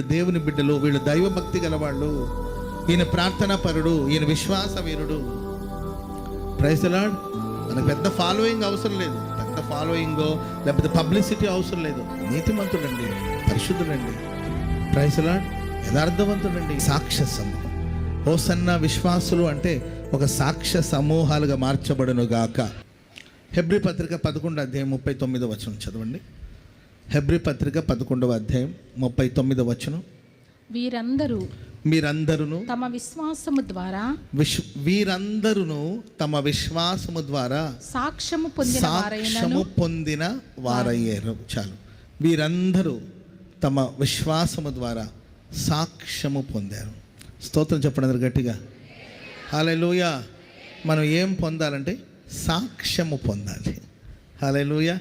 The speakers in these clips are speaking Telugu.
వీళ్ళు దేవుని బిడ్డలు వీళ్ళు దైవభక్తి గలవాళ్ళు. ఈయన ప్రార్థనా పరుడు ఈయన విశ్వాస వీరుడు. ప్రైసలాడ్ మనకు పెద్ద ఫాలోయింగ్ అవసరం లేదు. పెద్ద ఫాలోయింగో లేకపోతే పబ్లిసిటీ అవసరం లేదు. నీతిమంతుడండి పరిశుద్ధుడండి. ప్రైసలాడ్ యథార్థవంతుడండి. సాక్ష్య సమూహం. ఓసన్న విశ్వాసులు అంటే ఒక సాక్ష్య సమూహాలుగా మార్చబడును గాక. హెబ్రి పత్రిక పదకొండు అధ్యాయం ముప్పై తొమ్మిదో వచనం చదవండి. హెబ్రి పత్రిక పదకొండవ అధ్యాయం ముప్పై తొమ్మిదో వచనం. వీరందరూ మీరందరూ తమ విశ్వాసము ద్వారా విశ్వ వీరందరూ తమ విశ్వాసము ద్వారా సాక్ష్యము పొందిన సాక్ష్యము పొందిన వారయ్యారు. చాలు. వీరందరూ తమ విశ్వాసము ద్వారా సాక్ష్యము పొందారు. స్తోత్రం చెప్పండి అందరు గట్టిగా. హాలెలూయ మనం ఏం పొందాలంటే సాక్ష్యము పొందాలి. హాలెలూయ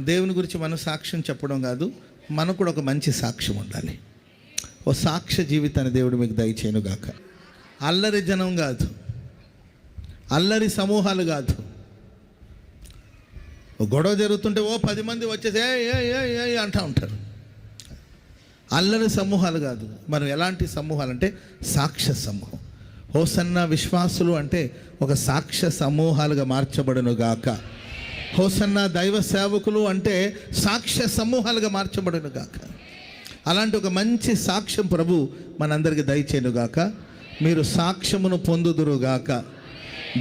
దేవుని గురించి మనం సాక్ష్యం చెప్పడం కాదు మనకు కూడా ఒక మంచి సాక్ష్యం ఉండాలి. ఓ సాక్ష్య జీవితాన్ని దేవుడు మీకు దయచేయను గాక. అల్లరి జనం కాదు అల్లరి సమూహాలు కాదు. ఓ గొడవ జరుగుతుంటే ఓ పది మంది వచ్చేసి ఏ ఏ ఏ ఏ అంటూ ఉంటారు. అల్లరి సమూహాలు కాదు మనం ఎలాంటి సమూహాలు అంటే సాక్ష్య సమూహం. హోసన్న విశ్వాసులు అంటే ఒక సాక్ష్య సమూహాలుగా మార్చబడును గాక. హోసన్న దైవ సేవకులు అంటే సాక్ష్య సమూహాలుగా మార్చబడును గాక అలాంటి ఒక మంచి సాక్ష్యం ప్రభు మనందరికి దయచేయను గాక మీరు సాక్ష్యమును పొందుదురు గాక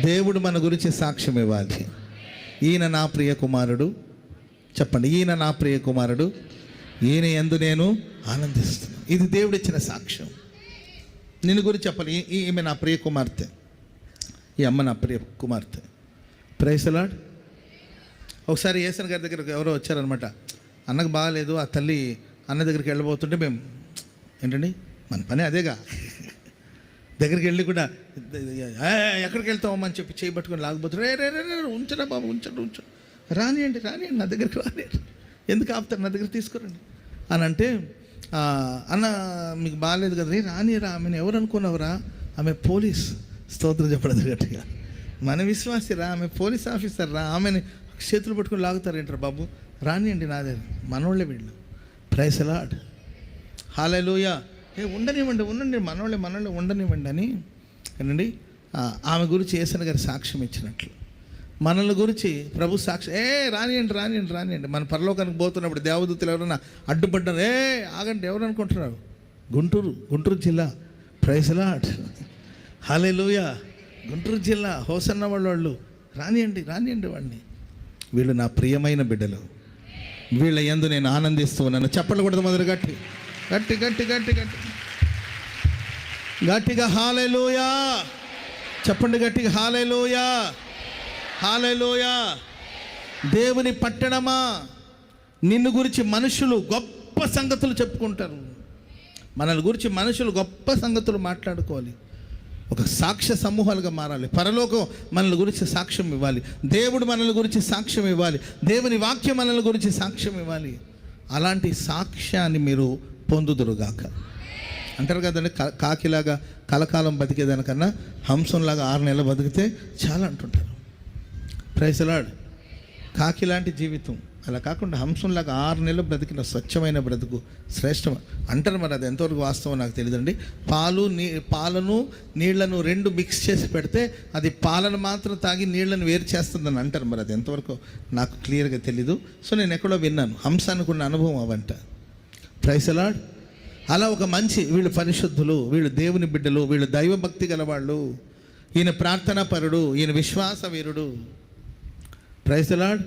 దేవుడు మన గురించి సాక్ష్యం ఇవ్వాలి. ఈయన నా ప్రియ కుమారుడు. చెప్పండి ఈయన నా ప్రియ కుమారుడు. ఈయన ఎందు నేను ఆనందిస్తున్నాను ఇది దేవుడిచ్చిన సాక్ష్యం. నిన్ను గురించి చెప్పాలి ఈమె నా ప్రియ కుమార్తె. ఈ అమ్మ నా ప్రియ కుమార్తె. ప్రైసలాడ్ ఒకసారి ఏసన్ గారి దగ్గరకు ఎవరో వచ్చారనమాట. అన్నకు బాగాలేదు ఆ తల్లి అన్న దగ్గరికి వెళ్ళబోతుంటే మేము ఏంటండి? మన పని అదేగా. దగ్గరికి వెళ్ళి కూడా ఎక్కడికి వెళ్తామని అని చెప్పి చేయబట్టుకొని లాగబోతున్నారు రే రే రే రే ఉంచరా బాబు ఉంచండి ఉంచండి. రానియండి రానియండి నా దగ్గరికి రానియండి ఎందుకు ఆపుతారు? నా దగ్గర తీసుకురండి. అని అంటే అన్న మీకు బాగాలేదు కదా రే రానిరా ఆమెను ఎవరు అనుకున్నావురా? ఆమె పోలీస్. స్తోత్రం చెప్పడం గట్టిగా. మన విశ్వాసిరా ఆమె పోలీస్ ఆఫీసర్ రా ఆమెని చేతులు పట్టుకొని లాగుతారేంటారు బాబు? రానియండి నాదే. మనోళ్ళే వీళ్ళు. ప్రైస్ హాలే హాలూయ ఏ ఉండనివ్వండి ఉండండి. మనోళ్ళే మనోళ్ళే ఉండనివ్వండి అని ఏంటండి? ఆమె గురించి ఏసన గారి సాక్ష్యం ఇచ్చినట్లు. మనల్ని గురించి ప్రభు సాక్షి ఏ రానియండి రానియండి రానియండి. మన పరలోకానికి పోతున్నప్పుడు దేవదూతలు ఎవరైనా అడ్డుపడ్డారు ఏ ఆగండి ఎవరు అనుకుంటున్నారు? గుంటూరు గుంటూరు జిల్లా. ప్రైసలాట్ హాలేలుయ గుంటూరు జిల్లా హోసన్న వాళ్ళ వాళ్ళు రానియండి రానియండి వాడిని. వీళ్ళు నా ప్రియమైన బిడ్డలు. వీళ్ళ ఎందు నేను ఆనందిస్తూ ఉన్నాను. చెప్పలు మొదలు గట్టి. గట్టి గట్టి గట్టి గట్టి. గట్టిగా హాలేలుయా. చెప్పండి గట్టిగా హాలేలుయా. హాలేలుయా. దేవుని పట్టణమా. నిన్ను గురించి మనుషులు గొప్ప సంగతులు చెప్పుకుంటారు. మనల్ని గురించి మనుషులు గొప్ప సంగతులు మాట్లాడుకోవాలి. ఒక సాక్ష్య సమూహాలుగా మారాలి. పరలోకం మనల్ని గురించి సాక్ష్యం ఇవ్వాలి. దేవుడు మనల్ని గురించి సాక్ష్యం ఇవ్వాలి. దేవుని వాక్యం మనల్ని గురించి సాక్ష్యం ఇవ్వాలి. అలాంటి సాక్ష్యాన్ని మీరు పొందుదురుగాక అంటారు కదండి కాకిలాగా కలకాలం బతికేదానికన్నా హంసంలాగా ఆరు నెలలు బతికితే చాలా అంటుంటారు. ప్రైసలాడ్ కాకి లాంటి జీవితం అలా కాకుండా హంసంలాగా ఆరు నెలలు బ్రతికిన స్వచ్ఛమైన బ్రతుకు శ్రేష్టం. అంటారు మరి అది ఎంతవరకు వాస్తవం నాకు తెలియదండి. పాలు నీ పాలను నీళ్ళను రెండు మిక్స్ చేసి పెడితే అది పాలను మాత్రం తాగి నీళ్ళను వేరు చేస్తుందని అంటారు మరి అది ఎంతవరకు నాకు క్లియర్గా తెలీదు. సో నేను ఎక్కడో విన్నాను. హంసానికి ఉన్న అనుభవం అవంట. ప్రైసలాడ్ అలా ఒక మంచి వీళ్ళు పరిశుద్ధులు వీళ్ళు దేవుని బిడ్డలు వీళ్ళు దైవభక్తి గలవాళ్ళు ఈయన ప్రార్థనా పరుడు ఈయన విశ్వాస వీరుడు. ప్రైసలాడ్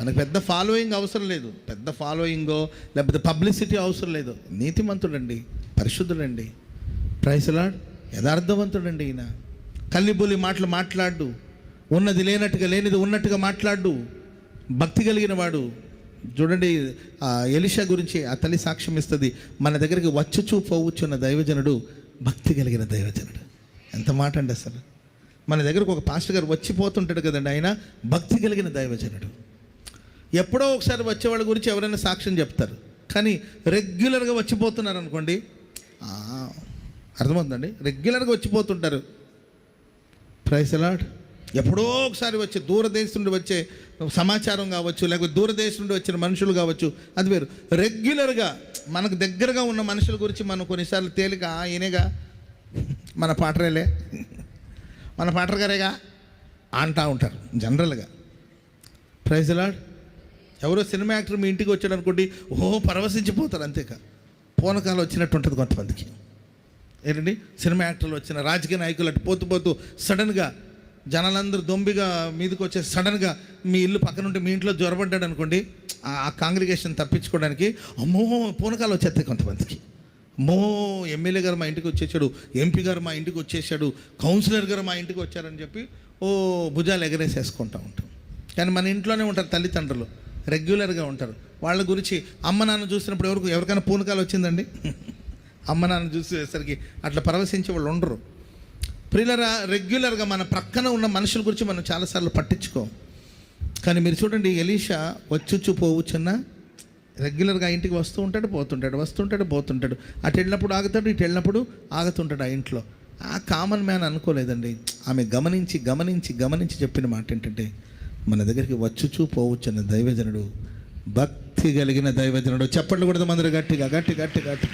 మనకు పెద్ద ఫాలోయింగ్ అవసరం లేదు. పెద్ద ఫాలోయింగో లేకపోతే పబ్లిసిటీ అవసరం లేదు. నీతిమంతుడండి పరిశుద్ధుడండి. ప్రైసలాడ్ యథార్థవంతుడండి ఈయన. కల్లిబులి మాటలు మాట్లాడు. ఉన్నది లేనట్టుగా లేనిది ఉన్నట్టుగా మాట్లాడు. భక్తి కలిగిన వాడు. చూడండి ఆ ఎలిషా గురించి ఆ తల్లి సాక్ష్యం ఇస్తుంది. మన దగ్గరికి వచ్చుచూ పోవచ్చున్న దైవజనుడు భక్తి కలిగిన దైవజనుడు. ఎంత మాట అండి అసలు. మన దగ్గరకు ఒక పాస్టర్ గారు వచ్చిపోతుంటాడు కదండి ఆయన భక్తి కలిగిన దైవజనుడు. ఎప్పుడో ఒకసారి వచ్చే వాళ్ళ గురించి ఎవరైనా సాక్ష్యం చెప్తారు. కానీ రెగ్యులర్గా వచ్చిపోతున్నారు అనుకోండి అర్థమవుతుందండి? రెగ్యులర్గా వచ్చిపోతుంటారు. ప్రైస్ అలాడ్ ఎప్పుడో ఒకసారి వచ్చే దూరదేశం నుండి వచ్చే సమాచారం కావచ్చు లేకపోతే దూరదేశం నుండి వచ్చిన మనుషులు కావచ్చు అది వేరు. రెగ్యులర్గా మనకు దగ్గరగా ఉన్న మనుషుల గురించి మనం కొన్నిసార్లు తేలిక ఈయనగా మన పాటరేలే మన పాటర్ గారేగా అంటా ఉంటారు జనరల్గా. ప్రైజ్ లాడ్ ఎవరో సినిమా యాక్టర్ మీ ఇంటికి వచ్చాడు అనుకోండి ఓ పరవశించిపోతారు అంతేకా. పూనకాలు వచ్చినట్టు ఉంటుంది కొంతమందికి. ఏంటండి? సినిమా యాక్టర్లు వచ్చిన రాజకీయ నాయకులు అటు పోతూ పోతూ సడన్గా జనాలందరూ దొంబిగా మీదకి వచ్చే సడన్గా మీ ఇల్లు పక్కన ఉంటే మీ ఇంట్లో జ్వరపడ్డాడు అనుకోండి ఆ- ఆ కాంగ్రిగేషన్ తప్పించుకోవడానికి అమ్మో పూనకాలు వచ్చేస్తాయి కొంతమందికి. అమ్మో ఎమ్మెల్యే గారు మా ఇంటికి వచ్చేసాడు ఎంపీ గారు మా ఇంటికి వచ్చేసాడు కౌన్సిలర్ గారు మా ఇంటికి వచ్చారని చెప్పి ఓ భుజాలు ఎగరేసేసుకుంటూ ఉంటాం. కానీ మన ఇంట్లోనే ఉంటారు తల్లిదండ్రులు. రెగ్యులర్గా ఉంటారు. వాళ్ళ గురించి అమ్మ నాన్న చూసినప్పుడు ఎవరికి ఎవరికైనా పూనకాలు వచ్చిందండి? అమ్మ నాన్న చూసేసరికి అట్లా పరవశించే వాళ్ళు ఉండరు. ప్రియులరా రెగ్యులర్గా మన ప్రక్కన ఉన్న మనుషుల గురించి మనం చాలాసార్లు పట్టించుకోం. కానీ మీరు చూడండి ఎలీషా వచ్చుచ్చు పోవచ్చున్న రెగ్యులర్గా ఇంటికి వస్తూ ఉంటాడు పోతుంటాడు వస్తుంటాడు పోతుంటాడు. అటు వెళ్ళినప్పుడు ఆగుతాడు ఇటు వెళ్ళినప్పుడు ఆగుతుంటాడు ఆ ఇంట్లో. ఆ కామన్ మ్యాన్ అనుకోలేదండి. ఆమె గమనించి గమనించి గమనించి చెప్పిన మాట ఏంటంటే మన దగ్గరికి వచ్చుచూ పోవచ్చున్న దైవజనుడు భక్తి కలిగిన దైవజనుడు. చెప్పండి కూడా మందరు గట్టిగా గట్టి గట్టి గట్టి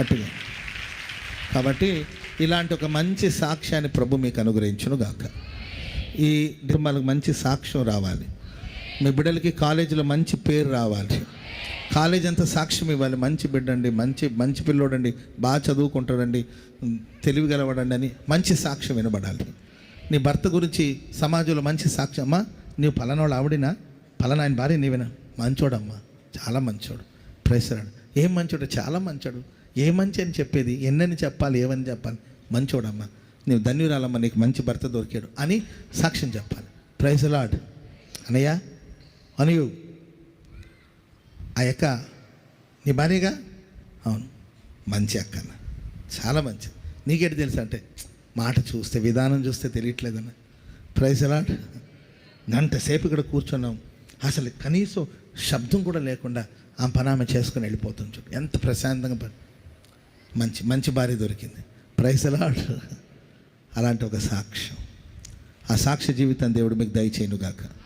గట్టిగా. కాబట్టి ఇలాంటి ఒక మంచి సాక్ష్యాన్ని ప్రభు మీకు అనుగ్రహించును గాక. ఈ మనకు మంచి సాక్ష్యం రావాలి. మీ బిడ్డలకి కాలేజీలో మంచి పేరు రావాలి. కాలేజ్ అంతా సాక్ష్యం ఇవ్వాలి. మంచి బిడ్డండి మంచి మంచి పిల్లోడండి బాగా చదువుకుంటాడండి తెలివి గలవాడండి అని మంచి సాక్ష్యం వినబడాలి. నీ భర్త గురించి సమాజంలో మంచి సాక్ష్యమా నీవు పలానోళ్ళు ఆవిడినా? పలానా ఆయన భార్య నీవేనా? మంచోడమ్మా. చాలా మంచోడు. ప్రేసరాడు ఏం మంచోడు? చాలా మంచోడు. ఏ మంచి అని చెప్పేది? ఎన్నని చెప్పాలి? ఏమని చెప్పాలి? మంచోడమ్మా. నీవు ధన్యురాలమ్మ. నీకు మంచి భర్త దొరికాడు. అని సాక్ష్యం చెప్పాలి. ప్రైజ్ లాడ్ అనయ్య అనియు ఆ యొక్క నీ భార్యగా? అవును. మంచి అక్క చాలా మంచిది నీకేంటి తెలుసు అంటే మాట చూస్తే విధానం చూస్తే తెలియట్లేదన్న. ప్రైజ్ లాడ్ గంటసేపు ఇక్కడ కూర్చున్నాం. అసలు కనీసం శబ్దం కూడా లేకుండా ఆ పని ఆమె చేసుకుని వెళ్ళిపోతుంది చూడు. ఎంత ప్రశాంతంగా పని మంచి మంచి భార్య దొరికింది. ప్రైస్ లాడ్ అలాంటి ఒక సాక్ష్యం. ఆ సాక్ష్య జీవితం దేవుడు మీకు దయచేయనుగాక. గాక